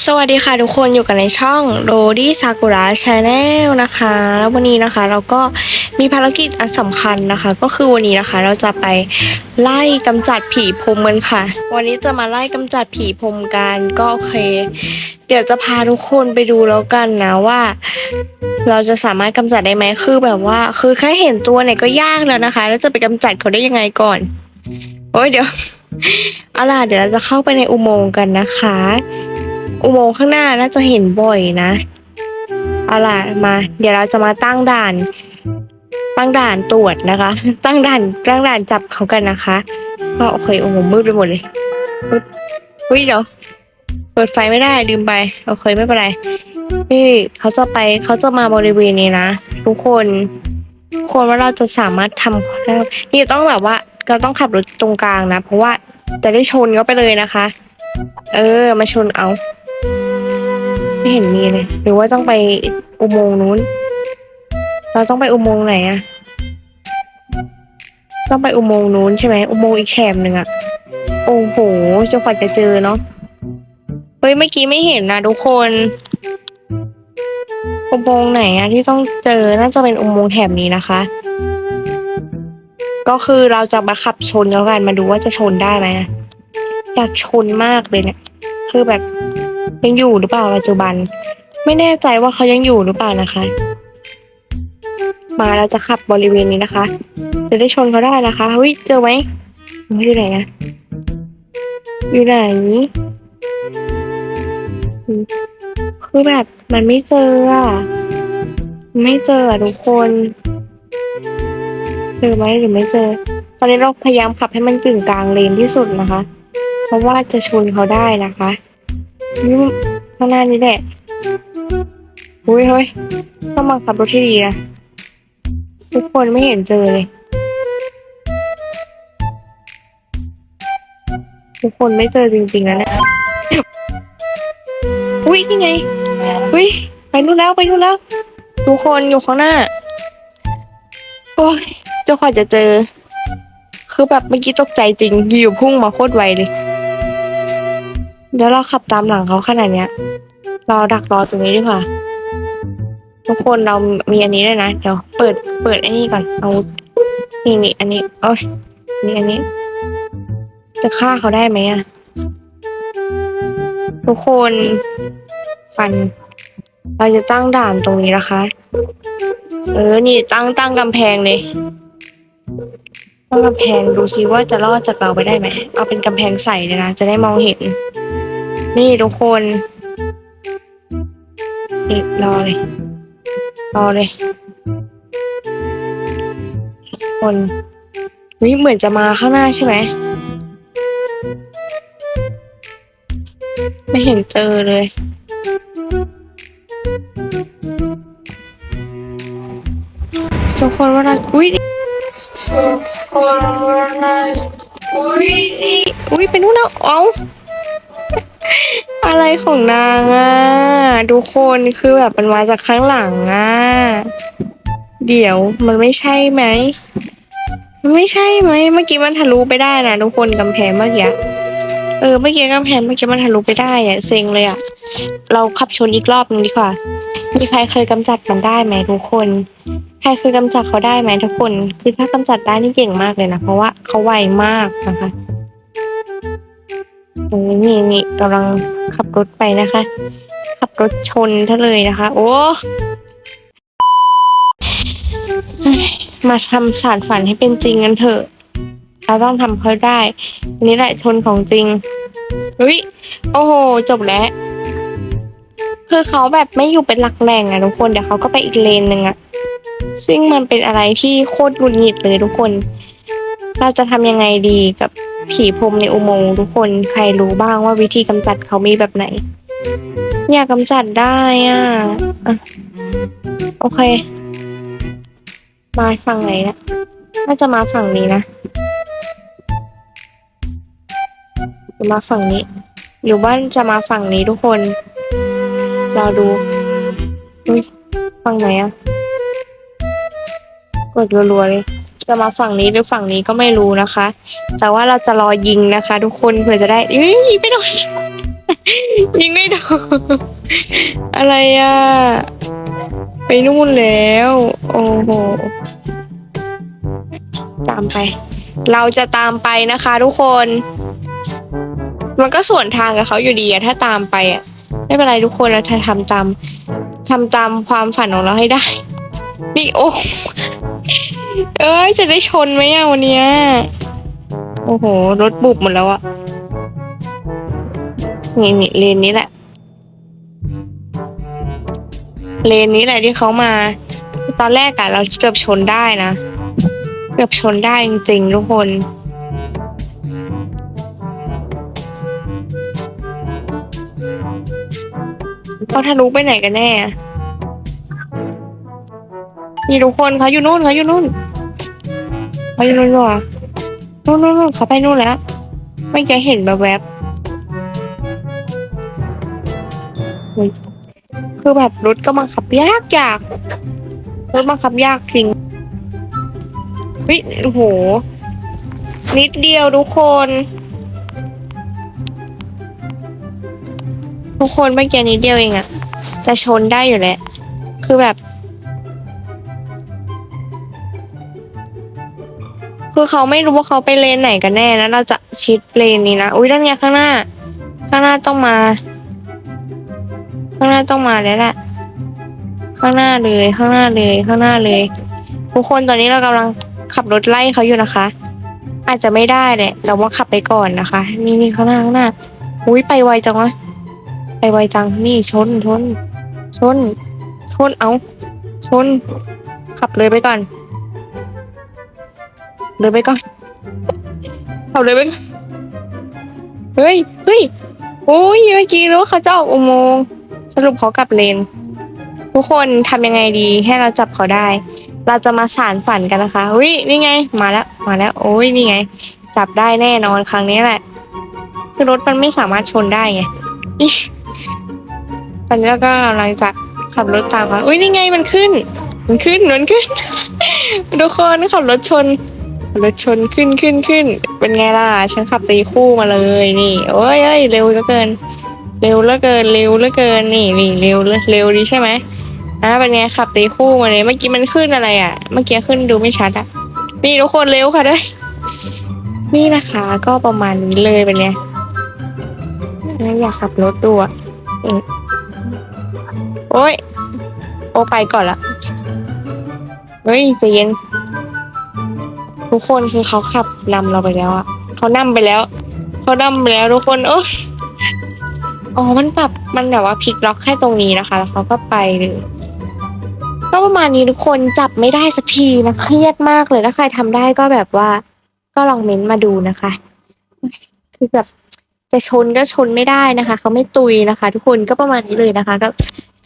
สวัสดีค่ะทุกคนอยู่กันในช่อง r o d y Sakura Channel นะคะ แล้ววันนี้นะคะเราก็มีภารกิจอันสำคัญนะคะ ก็คือวันนี้นะคะเราจะไปไล่กำจัดผีพรมกันค่ะ วันนี้จะมาไล่กำจัดผีพรมกันก็โอเค เดี๋ยวจะพาทุกคนไปดูแล้วกันนะว่า เราจะสามารถกำจัดได้ไหมคือแบบว่า คือแค่เห็นตัวเนี่ยก็ยากแล้วนะคะ แล้วจะไปกำจัดเขาได้ยังไงก่อนโอ้ยเดี๋ยวเอาล่ะเดี๋ยวเราจะเข้าไปในอุโมงค์กันนะคะ อุโมงค์ข้างหน้าน่าจะเห็นบ่อยนะเอาล่ะมา เดี๋ยวเราจะมาตั้งด่าน ตั้งด่านตรวจนะคะ ตั้งด่านตั้งด่านจับเขากันนะคะก็โอเคโอ้โหมืดไปหมดเลยปึ๊บเฮ้ยเดี๋ยวเปิดไฟไม่ได้ลืมไปโอเคไม่เป็นไรนี่เขาจะไปเขาจะมาบริเวณนี้นะทุกคนทุกคนว่าเราจะสามารถทำได้นี่ต้องแบบว่าเราต้องขับรถตรงกลางนะ เพราะว่าจะได้ชนเขาไปเลยนะคะ เออ มาชนเอา ไม่เห็นมีเลย หรือว่าต้องไปอุโมงค์นู้น เราต้องไปอุโมงค์ไหนอะต้องไปอุโมงค์นู้นใช่ไหมอุโมงค์อีกแคมหนึ่งอะโอ้โหจนกว่าจะเจอเนาะเฮ้ยเมื่อกี้ไม่เห็นนะทุกคน อุโมงค์ไหนอะที่ต้องเจอน่าจะเป็นอุโมงค์แถบนี้นะคะ ก็คือเราจะมาขับชนแล้วกันมาดูว่าจะชนได้ไหมนะอยากชนมากเลยเนี่ยคือแบบ ยังอยู่หรือเปล่าปัจจุบัน ไม่แน่ใจว่าเขายังอยู่หรือเปล่านะคะ มาเราจะขับบริเวณนี้นะคะ จะได้ชนเขาได้นะคะเฮ้ยเจอไหมอยู่ไหนอะอยู่ไหนคือแบบมันไม่เจออะไม่เจออะทุกคนเจอไหมหรือไม่เจอ ตอนนี้เราพยายามขับให้มันกึ่งกลางเลนที่สุดนะคะ เพราะว่าจะชนเขาได้นะคะ นี่ข้างหน้านี้แหละอุ้ยเฮ้ยต้องบังคับรถที่ดีนะทุกคนไม่เห็นเจอเลยทุกคนไม่เจอจริงๆนะเนี่ยอุ้ยนี่ไงอุ้ยไปนู่นแล้วไปนู่นแล้ว ทุกคนอยู่ข้างหน้า โอ้ยเจ้าขวาจะเจอ คือแบบเมื่อกี้ตกใจจริงอยู่พุ่งมาโคตรไวเลย เดี๋ยวเราขับตามหลังเขาขนาดเนี้ย เราดักรอตรงนี้ดีกว่า ทุกคนเรามีอันนี้ด้วยนะ เดี๋ยวเปิดเปิดอันนี้ก่อนเอานี่นี่อันนี้โอ้ยนี่อันนี้ จะฆ่าเขาได้ไหมอะทุกคนฟัน เราจะตั้งด่านตรงนี้นะคะ เออ นี่ตั้งตั้งกำแพงเลยตั้งกำแพงดูซิว่าจะรอดจากเราไปได้ไหม เอาเป็นกำแพงใสเลยนะ จะได้มองเห็น นี่ทุกคนนี่รอเลย รอเลยทุกคนวิเหมือนจะมาข้างหน้าใช่ไหม ไม่เห็นเจอเลย ทุกคนว่าเราอุ้ยทุกคนว่าเราอุ้ยนี่อุ้ยเป็นนู่นแล้วเอ้า อะไรของนางอะทุกคนคือแบบมันมาจากข้างหลังอะเดี๋ยวมันไม่ใช่ไหมมันไม่ใช่ไหมเมื่อกี้มันทะลุไปได้นะทุกคนกำแพงเมื่อกี้เออเมื่อกี้กำแพงเมื่อกี้มันทะลุไปได้อะเซ็งเลยอะเราขับชนอีกรอบนึงดีกว่า มีใครเคยกำจัดมันได้ไหมทุกคน ใครเคยกำจัดเขาได้ไหมทุกคน คือถ้ากำจัดได้นี่เก่งมากเลยนะเพราะว่าเขาไวมากนะคะ โอ้ยนี่นี่กำลังขับรถไปนะคะ ขับรถชนเท่าเลยนะคะ โอ้มาทำสารฝันให้เป็นจริงกันเถอะ เราต้องทำเขาได้อันนี้แหละชนของจริงอุ้ยโอ้โห จบแล้ว คือเขาแบบไม่อยู่เป็นหลักแหล่งอะทุกคน เดี๋ยวเขาก็ไปอีกเลนหนึ่งอะซึ่งมันเป็นอะไรที่โคตรหงุดหงิดเลยทุกคน เราจะทำยังไงดีกับ ผีพรมในอุโมงค์ทุกคนใครรู้บ้างว่าวิธีกำจัดเขามีแบบไหน อยากกำจัดได้อะอะโอเค มาฝั่งไหนนะน่าจะมาฝั่งนี้นะหรือมาฝั่งนี้ หรือว่าจะมาฝั่งนี้ทุกคนรอดูอุ้ยฝั่งไหนอะกดรัวๆเลย จะมาฝั่งนี้หรือฝั่งนี้ก็ไม่รู้นะคะ แต่ว่าเราจะรอยิงนะคะ ทุกคนเผื่อจะได้เอ้ยไปโดนยิงไม่โดนอะไรอะไปนู่นแล้ว โอ้โหตามไป เราจะตามไปนะคะ ทุกคน มันก็ส่วนทางกับเขาอยู่ดีอะถ้าตามไปอะไม่เป็นไรทุกคนเราจะทำตามทำตามความฝันของเราให้ได้ นี่โอ้ เอ้ย จะได้ชนไหมอะวันเนี้ย โอ้โห รถบุบหมดแล้วอะนี่นี่เลนนี้แหละ เลนนี้แหละที่เขามา ตอนแรกอะเราเกือบชนได้นะ เกือบชนได้จริงๆทุกคนเขาทะลุไปไหนกันแน่ นี่ทุกคนเขาอยู่นู่นเขาอยู่นู่นเขาอยู่นู่นหรอนู่นนู่นนู่นเขาไปนู่นแล้ว ไม่แกเห็นแบบแวบคือแบบรถก็บังคับยากยากรถบังคับยากจริงเฮ้ยโอ้โห นิดเดียวทุกคน ทุกคนเมื่อกี้นิดเดียวเองอะจะชนได้อยู่แหละ คือแบบ คือเขาไม่รู้ว่าเขาไปเลนไหนกันแน่นะ เราจะชิดเลนนี้นะ อุ้ยด้านนี้ข้างหน้า ข้างหน้าต้องมา ข้างหน้าต้องมาแล้วแหละ ข้างหน้าเลย ข้างหน้าเลย ข้างหน้าเลย ทุกคนตอนนี้เรากำลังขับรถไล่เขาอยู่นะคะ อาจจะไม่ได้แหละ แต่ว่าขับไปก่อนนะคะ นี่นี่ข้างหน้าข้างหน้า อุ้ยไปไวจังวะ ไปไวจัง นี่ชนชนชนชนเอาชนขับเลยไปก่อน เลยไปก่อนขับเลยไปก่อนเฮ้ยเฮ้ยโอ้ยเมื่อกี้รู้ว่าเขาจะออกอุโมงค์สรุปเขากลับเลน ทุกคนทำยังไงดีให้เราจับเขาได้ เราจะมาสารฝันกันนะคะอุ้ยนี่ไง มาแล้วมาแล้วโอ้ยนี่ไง จับได้แน่นอนครั้งนี้แหละคือรถมันไม่สามารถชนได้ไงนี่ตอนนี้เราก็กำลังจะขับรถตามเขาอุ้ยนี่ไงมันขึ้น มันขึ้นมันขึ้น ทุกคนขับรถชน รถชนขึ้นขึ้นขึ้น เป็นไงล่ะ ฉันขับตีคู่มาเลยนี่โอ้ยเอ้ยเร็วเหลือเกิน เร็วเหลือเกิน เร็วเหลือเกิน นี่นี่เร็วเร็วดีใช่ไหมอะเป็นไงขับตีคู่มาเลย เมื่อกี้มันขึ้นอะไรอะ เมื่อกี้ขึ้นดูไม่ชัดอะ นี่ทุกคนเร็วค่ะด้วยนี่นะคะก็ประมาณนี้เลยเป็นไงอยากขับรถดูอะโอ้ย โอไปก่อนละ เฮ้ยใจเย็น ทุกคนคือเขาขับนำเราไปแล้วอะเขานำไปแล้วเขานำไปแล้วทุกคนโอ้อ๋อมันปรับมันแบบว่าพลิกล็อกแค่ตรงนี้นะคะ แล้วเขาก็ไปเลยก็ประมาณนี้ทุกคนจับไม่ได้สักทีนะเครียดมากเลยถ้าใครทำได้ก็แบบว่า ก็ลองเม้นมาดูนะคะคือแบบจะชนก็ชนไม่ได้นะคะเขาไม่ตุยนะคะ ทุกคนก็ประมาณนี้เลยนะคะก็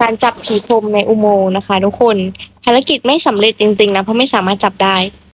การจับผีพรมในอุโมงค์นะคะ ทุกคนภารกิจไม่สำเร็จจริง ๆ นะเพราะไม่สามารถจับได้